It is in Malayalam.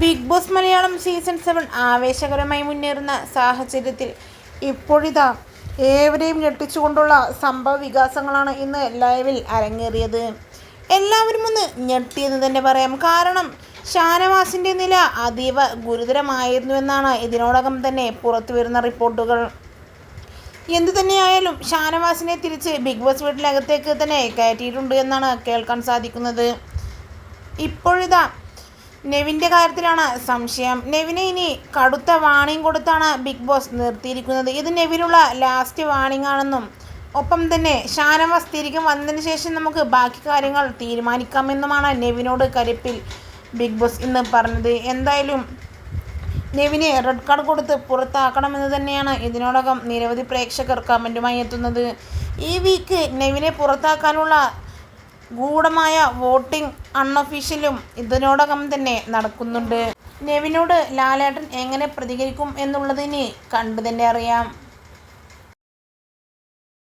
Big Boss Malayalam season seven ആവേശകരമായി മുന്നേറുന്ന സാഹചര്യത്തിൽ ഇപ്പോഴിതാ ഏവരെയും ഞെട്ടിച്ചുകൊണ്ടുള്ള സംഭവ വികാസങ്ങളാണ് ഇന്ന് ലൈവിൽ അരങ്ങേറിയത്. എല്ലാവരും ഒന്ന് ഞെട്ടിയെന്ന് തന്നെ പറയാം. കാരണം ഷാനവാസിന്റെ നില അതീവ ഗുരുതരമായിരുന്നുവെന്നാണ് ഇതിനോടകം തന്നെ പുറത്തു വരുന്ന റിപ്പോർട്ടുകൾ. എന്തു തന്നെയായാലും ഷാനവാസിനെ തിരിച്ച് ബിഗ് ബോസ് വീട്ടിനകത്തേക്ക് തന്നെ കയറ്റിയിട്ടുണ്ട് എന്നാണ് കേൾക്കാൻ സാധിക്കുന്നത്. ഇപ്പോഴിതാ നെവിന്റെ കാര്യത്തിലാണ് സംശയം. നെവിനെ ഇനി കടുത്ത വാണിംഗ് കൊടുത്താണ് ബിഗ് ബോസ് നിർത്തിയിരിക്കുന്നത്. ഇത് നെവിനുള്ള ലാസ്റ്റ് വാണിംഗ് ആണെന്നും ഒപ്പം തന്നെ ഷാനവാസ് തിരികെ വന്നതിന് ശേഷം നമുക്ക് ബാക്കി കാര്യങ്ങൾ തീരുമാനിക്കാമെന്നുമാണ് നെവിനോട് കരുപ്പിൽ ബിഗ് ബോസ് ഇന്ന് പറഞ്ഞത്. എന്തായാലും നെവിനെ റെഡ് കാർഡ് കൊടുത്ത് പുറത്താക്കണമെന്ന് തന്നെയാണ് ഇതിനോടകം നിരവധി പ്രേക്ഷകർ കമന്റുമായി എത്തുന്നത്. ഈ വീക്ക് നെവിനെ പുറത്താക്കാനുള്ള ഗൂഢമായ വോട്ടിംഗ് അൺഒഫീഷ്യലും ഇതിനോടകം തന്നെ നടക്കുന്നുണ്ട്. നെവിനോട് ലാലേട്ടൻ എങ്ങനെ പ്രതികരിക്കും എന്നുള്ളതിന് കണ്ടു തന്നെ അറിയാം.